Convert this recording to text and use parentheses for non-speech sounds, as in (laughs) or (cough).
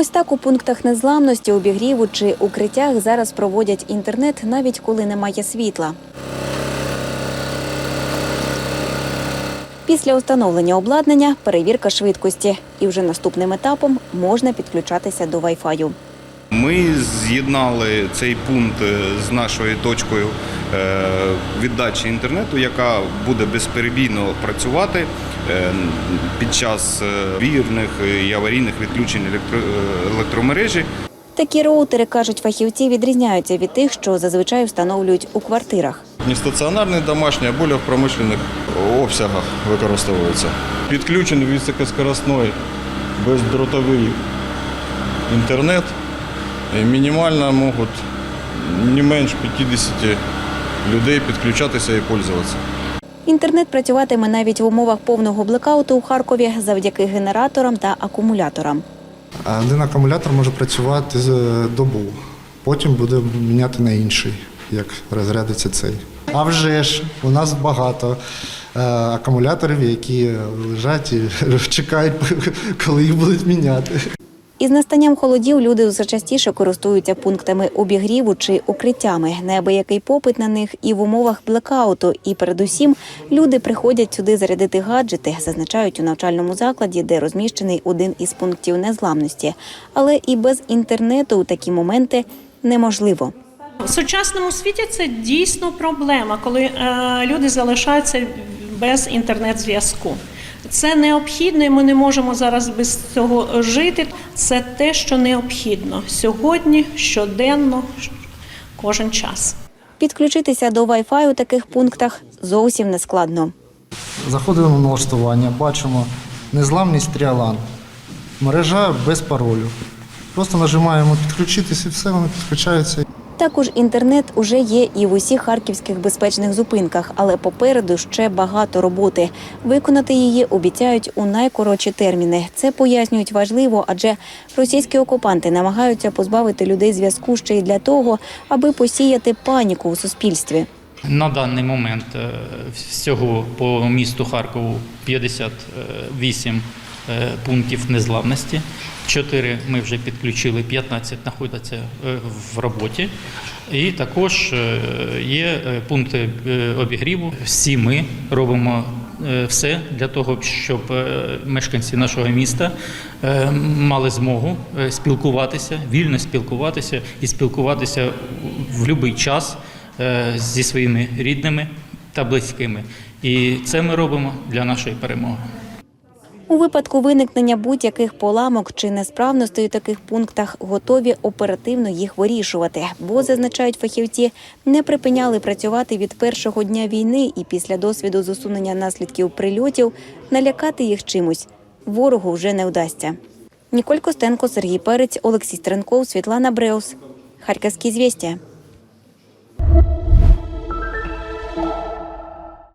Ось так у пунктах незламності, обігріву чи укриттях зараз проводять інтернет, навіть коли немає світла. Після установлення обладнання перевірка швидкості, і вже наступним етапом можна підключатися до Wi-Fi. Ми з'єднали цей пункт е, з нашою точкою е, віддачі інтернету, яка буде безперебійно працювати е, під час вірних і аварійних відключень електромережі. Такі роутери, кажуть фахівці, відрізняються від тих, що зазвичай встановлюють у квартирах. Не стаціонарний домашній, а більше в промишлених обсягах використовується. Підключений високоскоростний бездротовий інтернет. І Мінімально можуть не менш 50 людей підключатися і пользуватися. Інтернет працюватиме навіть в умовах повного блекауту у Харкові завдяки генераторам та акумуляторам. Один акумулятор може працювати з е, добу, потім буде міняти на інший, як розрядиться цей. А вже ж у нас багато е, акумуляторів, які лежать і (laughs) чекають, (laughs) коли їх будуть міняти. Із настанням холодів люди все частіше користуються пунктами обігріву чи укриттями. Неабиякий попит на них і в умовах блекауту. І передусім люди приходять сюди зарядити гаджети, зазначають у навчальному закладі, де розміщений один із пунктів незламності. Але і без інтернету у такі моменти неможливо. В сучасному світі це дійсно проблема, коли е, люди залишаються без інтернет-зв'язку. Це необхідно, і ми не можемо зараз без цього жити. Це те, що необхідно сьогодні, щоденно, кожен час. Підключитися до Wi-Fi у таких пунктах зовсім не складно. Заходимо в налаштування, бачимо незламність тріалан. Мережа без паролю. Просто нажимаємо підключитися і все, воно підключається. Також інтернет уже є і в усіх харківських безпечних зупинках, але попереду ще багато роботи. Виконати її обіцяють у найкоротші терміни. Це пояснюють важливо, адже російські окупанти намагаються позбавити людей зв'язку ще й для того, аби посіяти паніку у суспільстві. На даний момент е, всього по місту Харкову 58 е, пунктів незламності. 4 ми вже підключили, 15 знаходяться е, в роботі. І також е, є е, пункти обігріву. Всі ми робимо все для того, щоб мешканці нашого міста мали змогу спілкуватися, вільно спілкуватися і спілкуватися в будь-який час зі своїми рідними та близькими. І це ми робимо для нашої перемоги. У випадку виникнення будь-яких поламок чи несправностей у таких пунктах готові оперативно їх вирішувати, бо зазначають фахівці, не припиняли працювати від першого дня війни і після досвіду з наслідків прильотів налякати їх чимось ворогу вже не вдасться. Ніколь Костенко, Сергій Перець, Олексій Стренков, Світлана Бреус. Харківські звістя.